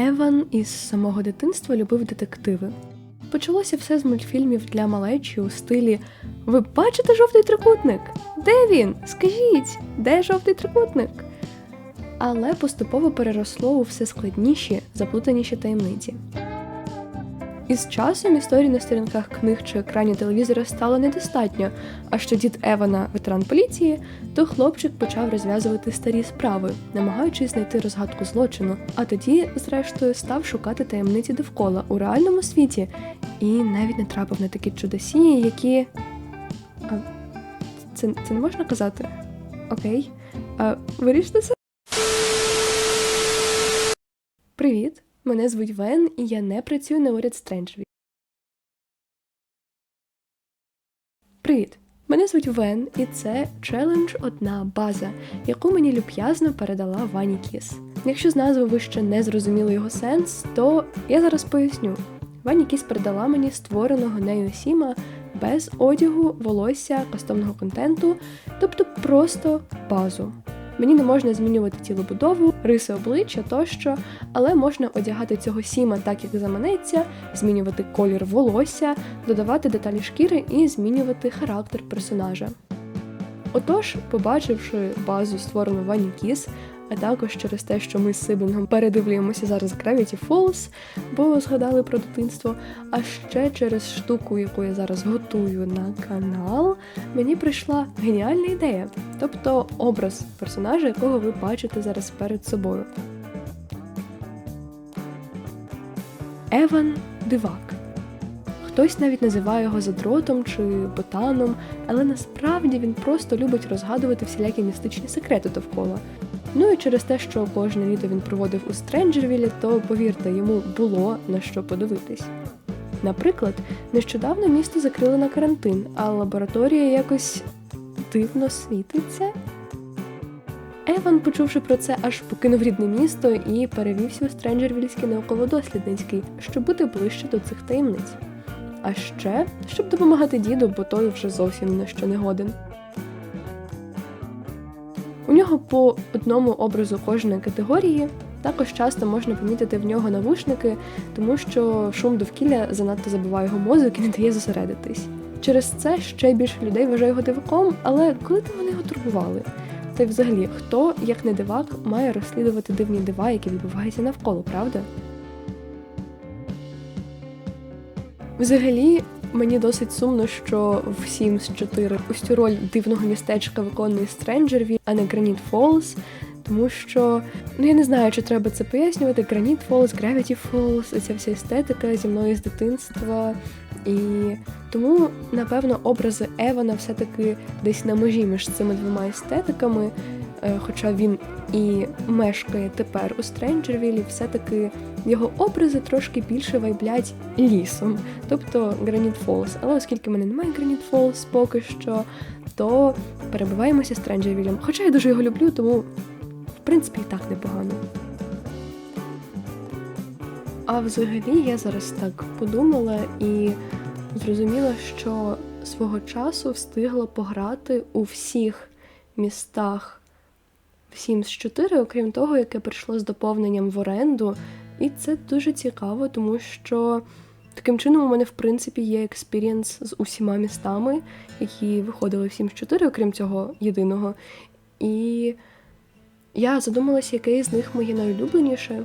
Еван із самого дитинства любив детективи. Почалося все з мультфільмів для малечі у стилі Ви бачите жовтий трикутник? Де він? Скажіть, де жовтий трикутник? Але поступово переросло у все складніші, заплутаніші таємниці. Із часом історій на сторінках книг чи екрані телевізора стало недостатньо, а що дід Евана ветеран поліції, то хлопчик почав розв'язувати старі справи, намагаючись знайти розгадку злочину, а тоді, зрештою, став шукати таємниці довкола у реальному світі і навіть натрапив на такі чудосії, які. А, це, це не можна казати? Окей. А, вирішите це? Привіт! Мене звуть Вен, і я не працюю на уряд Стренджві. Привіт! Мене звуть Вен, і це челендж одна база, яку мені люб'язно передала Вані Кіс. Якщо з назви ви ще не зрозуміли його сенс, то я зараз поясню. Вані Кіс передала мені створеного нею Сіма без одягу, волосся, кастомного контенту, тобто просто базу. Мені не можна змінювати тілобудову, риси обличчя тощо, але можна одягати цього сіма так, як заманеться, змінювати колір волосся, додавати деталі шкіри і змінювати характер персонажа. Отож, побачивши базу, створену Вані Кіс, а також через те, що ми з Сиблінгом передивлюємося зараз Gravity Falls, бо згадали про дитинство. А ще через штуку, яку я зараз готую на канал, мені прийшла геніальна ідея, тобто образ персонажа, якого ви бачите зараз перед собою. Еван Дивак. Хтось навіть називає його задротом чи ботаном, але насправді він просто любить розгадувати всілякі містичні секрети довкола. Ну і через те, що кожне літо він проводив у Стренджервілі, то повірте, йому було на що подивитись. Наприклад, нещодавно місто закрили на карантин, а лабораторія якось дивно світиться. Еван, почувши про це, аж покинув рідне місто і перевівся у Стренджервільський науково-дослідницький, щоб бути ближче до цих таємниць. А ще щоб допомагати діду, бо той вже зовсім на що не годен. У нього по одному образу кожної категорії. Також часто можна помітити в нього навушники, тому що шум довкілля занадто забиває його мозок і не дає зосередитись. Через це ще більше людей вважає його диваком, але коли там вони його турбували? Та й взагалі, хто, як не дивак, має розслідувати дивні дива, які відбуваються навколо, правда? Взагалі, мені досить сумно, що в Sims 4 ось цю роль дивного містечка виконує Стренджервіль, а не Granite Falls, тому що ну я не знаю, чи треба це пояснювати. Granite Falls, Gravity Falls, ця вся естетика зі мною з дитинства. І тому, напевно, образи Евана все-таки десь на межі між цими двома естетиками. Е, Хоча він і мешкає тепер у Стренджервілі, все-таки його образи трошки більше вайблять лісом, тобто Граніт Фолс. Але оскільки в мене немає Граніт Фолс поки що, то перебуваємося Стренджервілем. Хоча я дуже його люблю, тому в принципі і так непогано. А взагалі я зараз так подумала і зрозуміла, що свого часу встигла пограти у всіх містах Sims 4, окрім того, яке прийшло з доповненням в оренду. І це дуже цікаво, тому що таким чином у мене, в принципі, є експірієнс з усіма містами, які виходили в Sims 4, окрім цього єдиного. І я задумалася, яке з них моє найулюбленіше.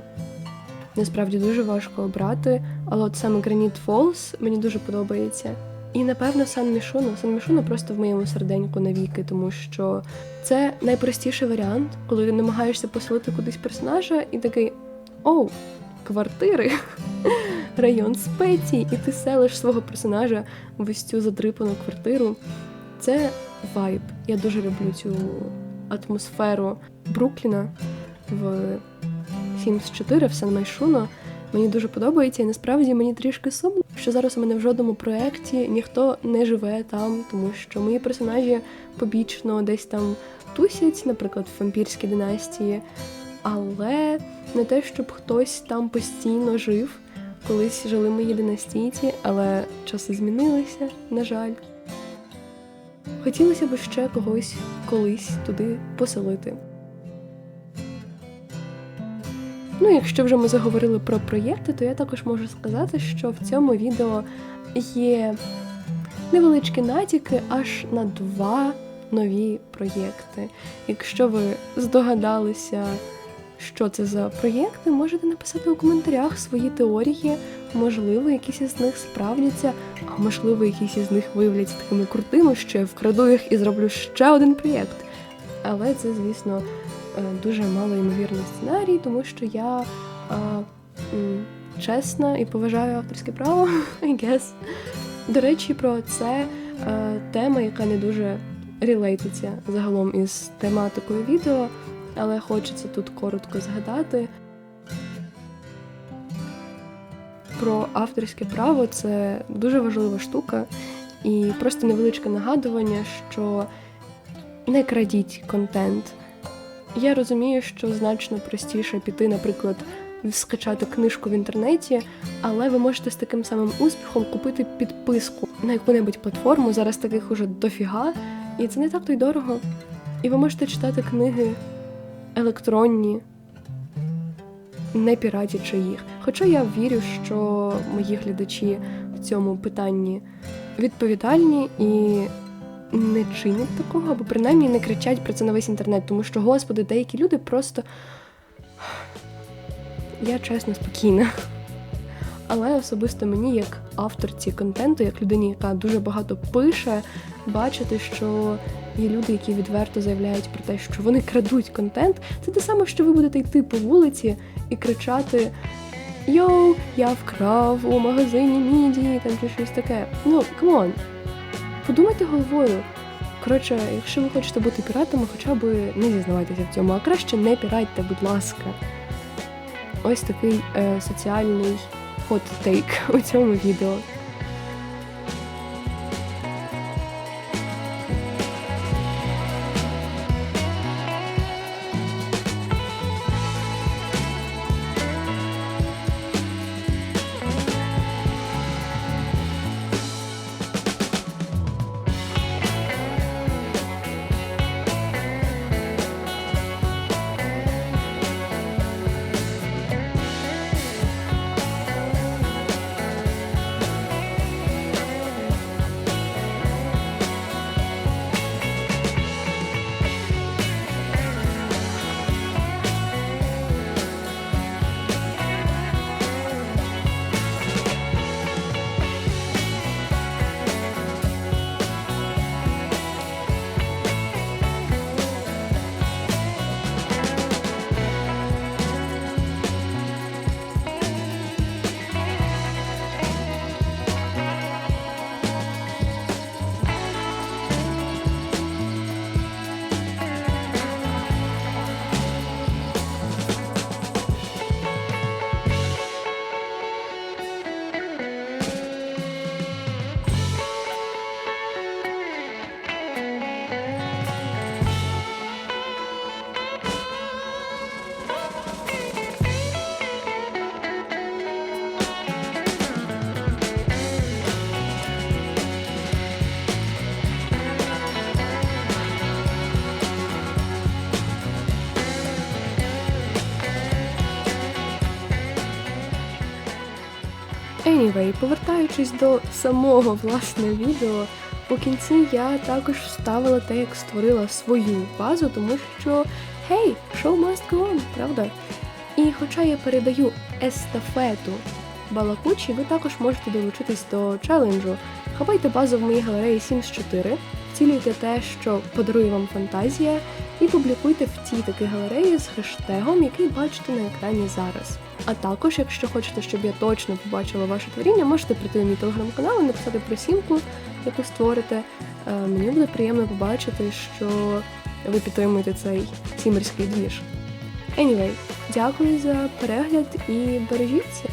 Насправді дуже важко обрати, але от саме Granite Falls мені дуже подобається. І напевно Сан Мішуно. Сан Мішуно просто в моєму серденьку навіки, тому що це найпростіший варіант, коли ти намагаєшся поселити кудись персонажа, і такий оу, квартири, район спецій, і ти селиш свого персонажа в ось цю задрипану квартиру. Це вайб. Я дуже люблю цю атмосферу Брукліна в Sims 4 в Сан Майшуно. Мені дуже подобається, і насправді мені трішки сумно, що зараз у мене в жодному проєкті ніхто не живе там, тому що мої персонажі побічно десь там тусять, наприклад, в вампірській династії. Але не те, щоб хтось там постійно жив. Колись жили мої династійці, але часи змінилися, на жаль. Хотілося б ще когось колись туди поселити. Ну, якщо вже ми заговорили про проєкти, то я також можу сказати, що в цьому відео є невеличкі натяки аж на два нові проєкти. Якщо ви здогадалися, що це за проєкти, можете написати у коментарях свої теорії. Можливо, якісь із них справдяться, а можливо, якісь із них виявляться такими крутими, що я вкраду їх і зроблю ще один проєкт. Але це, звісно, дуже малоймовірний сценарій, тому що я е, м, чесна і поважаю авторське право, I guess. До речі, про це е, тема, яка не дуже релейтиться загалом із тематикою відео, але хочеться тут коротко згадати. Про авторське право це дуже важлива штука, і просто невеличке нагадування, що не крадіть контент. Я розумію, що значно простіше піти, наприклад, скачати книжку в інтернеті, але ви можете з таким самим успіхом купити підписку на яку-небудь платформу. Зараз таких уже дофіга, і це не так то й дорого. І ви можете читати книги електронні, не піратячи їх. Хоча я вірю, що мої глядачі в цьому питанні відповідальні і не чинять такого, або принаймні не кричать про це на весь інтернет, тому що, господи, деякі люди просто. Я чесно спокійна. Але особисто мені, як авторці контенту, як людині, яка дуже багато пише, бачити, що є люди, які відверто заявляють про те, що вони крадуть контент, це те саме, що ви будете йти по вулиці і кричати Йоу, я вкрав у магазині міді, там чи щось таке. Ну, камон, подумайте головою. Коротше, якщо ви хочете бути піратами, хоча б не зізнавайтеся в цьому, а краще не піратьте, будь ласка. Ось такий е, соціальний хот-тейк у цьому відео. Anyway, повертаючись до самого власне відео, у кінці я також вставила те, як створила свою базу, тому що hey, show must go on, правда? І хоча я передаю естафету балакучі, ви також можете долучитись до челенджу. Хапайте базу в моїй галереї Sims 4, вцілюйте те, що подарує вам фантазія, і публікуйте в цій такій галереї з хештегом, який бачите на екрані зараз. А також, якщо хочете, щоб я точно побачила ваше творіння, можете прийти на мій телеграм-канал і написати про сімку, яку створите. Е, Мені буде приємно побачити, що ви підтримуєте цей сімерський двіж. Anyway, дякую за перегляд і бережіться!